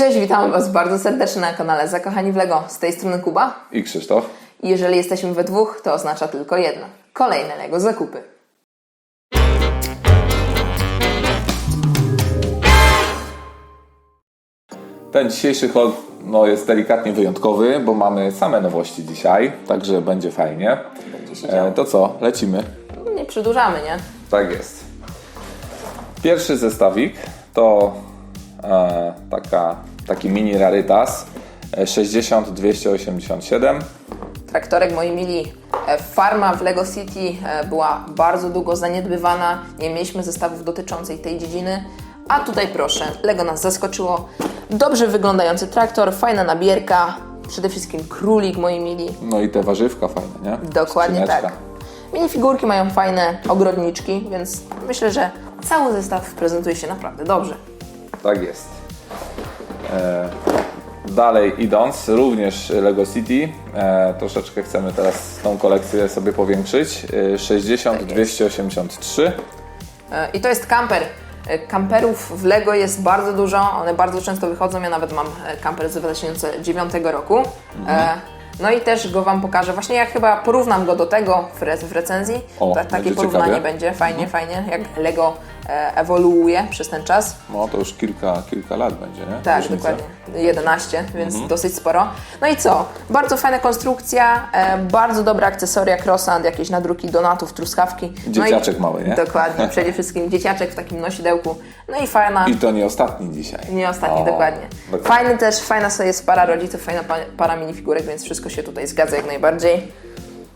Cześć, witam Was bardzo serdecznie na kanale Zakochani w Lego. Z tej strony Kuba. I Krzysztof. I jeżeli jesteśmy we dwóch, to oznacza tylko jedno. Kolejne Lego zakupy. Ten dzisiejszy haul no, jest delikatnie wyjątkowy, bo mamy same nowości dzisiaj, także będzie fajnie. Będzie się działo. E, to co, lecimy? Nie przedłużamy, nie? Tak jest. Pierwszy zestawik to taka, taki mini rarytas e, 60287. Traktorek, moi mili. e, Farma w Lego City e, była bardzo długo zaniedbywana. Nie mieliśmy zestawów dotyczących tej dziedziny. A tutaj proszę, Lego nas zaskoczyło. Dobrze wyglądający traktor, fajna nabierka. Przede wszystkim królik, moi mili. No i te warzywka fajne, nie? Dokładnie Skrzyneczka. tak. Minifigurki mają fajne ogrodniczki, więc myślę, że cały zestaw prezentuje się naprawdę dobrze. Tak jest. E, dalej idąc, również Lego City, e, troszeczkę chcemy teraz tą kolekcję sobie powiększyć. E, 60283. E, I to jest kamper. Kamperów w Lego jest bardzo dużo, one bardzo często wychodzą. Ja nawet mam kamper z 2009 roku. E, No i też go Wam pokażę. Właśnie ja chyba porównam go do tego w, re- w recenzji. O, Ta, takie porównanie ciekawie. będzie fajnie, fajnie, jak Lego ewoluuje przez ten czas. No to już kilka, kilka lat będzie, nie? Tak, Różnica. dokładnie. 11, więc Mhm. dosyć sporo. No i co? Bardzo fajna konstrukcja, e, bardzo dobre akcesoria, croissant, jakieś nadruki donatów, truskawki. Dzieciaczek no i, mały, nie? Dokładnie, przede wszystkim dzieciaczek w takim nosidełku. No i fajna, I to nie ostatni dzisiaj. nie ostatni, O, dokładnie. dokładnie. Fajny też, fajna sobie jest para rodziców, fajna pa- para minifigurek, więc wszystko się tutaj zgadza jak najbardziej.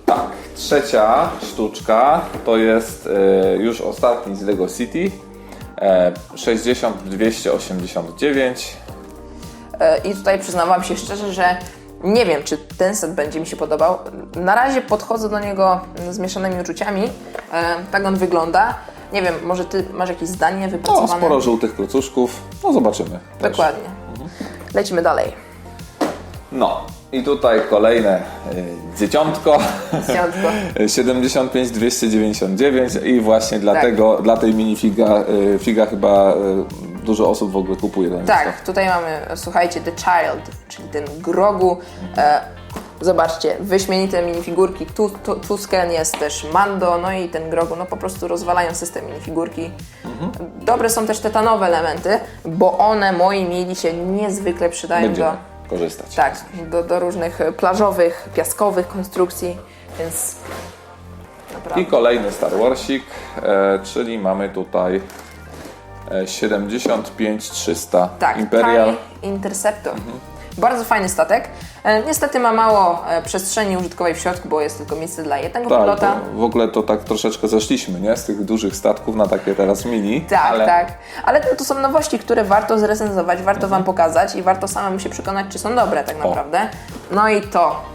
Tak, trzecia sztuczka to jest e, już ostatni z Lego City. E, 60289. E, I tutaj przyznawam się szczerze, że nie wiem, czy ten set będzie mi się podobał. Na razie podchodzę do niego z mieszanymi uczuciami. E, Tak on wygląda. Nie wiem, może ty masz jakieś zdanie No, wypracowane? sporo żółtych klocuszków. No zobaczymy. też. Dokładnie. Lecimy dalej. No i tutaj kolejne y, dzieciątko. Dzieciątko. 75 299 i właśnie dlatego dla tej minifiga y, figa chyba y, dużo osób w ogóle kupuje ten zestaw. Tak, tutaj mamy, słuchajcie, The Child, czyli ten grogu. E, zobaczcie, wyśmienite minifigurki. Tu, tu, Tusken jest też Mando, no i ten grogu, no po prostu rozwalają system minifigurki. Dobre są też te tanowe elementy, bo one, moi mili, się niezwykle przydają Będziemy do, korzystać. tak, do, do różnych plażowych, piaskowych konstrukcji, więc naprawdę. I kolejny Star Warsik, e, czyli mamy tutaj e, 75 300 Tak, Imperial. TIE Interceptor. Bardzo fajny statek. E, niestety ma mało e, przestrzeni użytkowej w środku, bo jest tylko miejsce dla jednego Tak, pilota. w ogóle to tak troszeczkę zeszliśmy, nie? Z tych dużych statków na takie teraz mini. Tak, ale tak. Ale to, to są nowości, które warto zrecenzować, warto Wam pokazać i warto samemu się przekonać, czy są dobre tak naprawdę. No i to.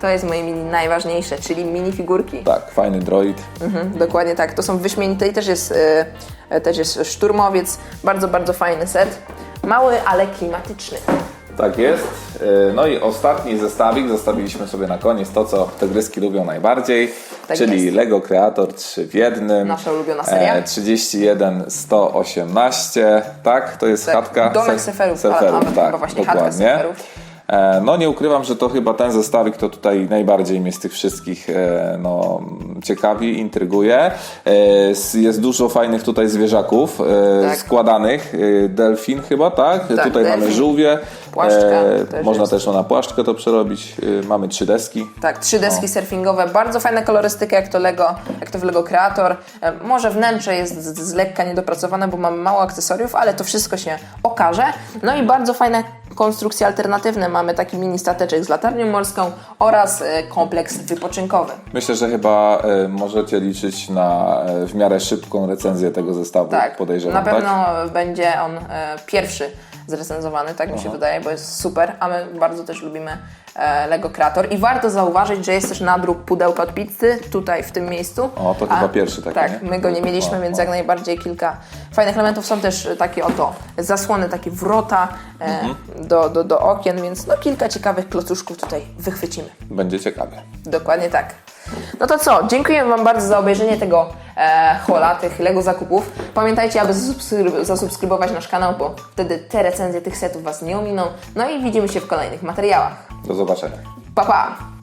To jest moje mini najważniejsze, czyli minifigurki. Tak, fajny droid. Mhm, dokładnie tak. To są wyśmienite i też jest, e, też jest szturmowiec. Bardzo, bardzo fajny set. Mały, ale klimatyczny. Tak jest. E, No i ostatni zestawik zostawiliśmy sobie na koniec to, co te gryski lubią najbardziej, Tak czyli jest. Lego Creator 3 w jednym. Nasza ulubiona seria. E, 31 118, tak? To jest Tak, chatka domek se- seferów, seferów ale- ale tak, chyba właśnie chatka dokładnie. seferów. E, No nie ukrywam, że to chyba ten zestawik to tutaj najbardziej mnie z tych wszystkich e, no, ciekawi, intryguje. E, Jest dużo fajnych tutaj zwierzaków Tak. składanych. Delfin chyba, tak? tutaj mamy delfin. żółwie. Płaszczka też można jest. też na płaszczkę to przerobić. Mamy trzy deski. Tak, trzy deski surfingowe, bardzo fajna kolorystyka, jak to Lego, jak to w Lego Creator. Może wnętrze jest z, z lekka niedopracowane, bo mamy mało akcesoriów, ale to wszystko się okaże. No i bardzo fajne konstrukcje alternatywne. Mamy taki mini stateczek z latarnią morską oraz e, kompleks wypoczynkowy. Myślę, że chyba e, możecie liczyć na e, w miarę szybką recenzję tego zestawu. Tak, podejrzewam, na pewno tak? będzie on pierwszy zrecenzowany, tak mi się wydaje, bo jest super, a my bardzo też lubimy e, Lego Creator. I warto zauważyć, że jest też nadruk pudełka od pizzy tutaj w tym miejscu. O, to chyba pierwszy taki, Tak, nie? my go nie mieliśmy, O, więc o. jak najbardziej kilka fajnych elementów. Są też takie oto zasłony, takie wrota e, Mhm. do, do, do okien, więc no kilka ciekawych klocuszków tutaj wychwycimy. Będzie ciekawie. Dokładnie tak. No to co, dziękuję Wam bardzo za obejrzenie tego e, hola, tych Lego zakupów. Pamiętajcie, aby zasubskryb- zasubskrybować nasz kanał, bo wtedy te recenzje tych setów Was nie ominą. No i widzimy się w kolejnych materiałach. Do zobaczenia. Pa, pa!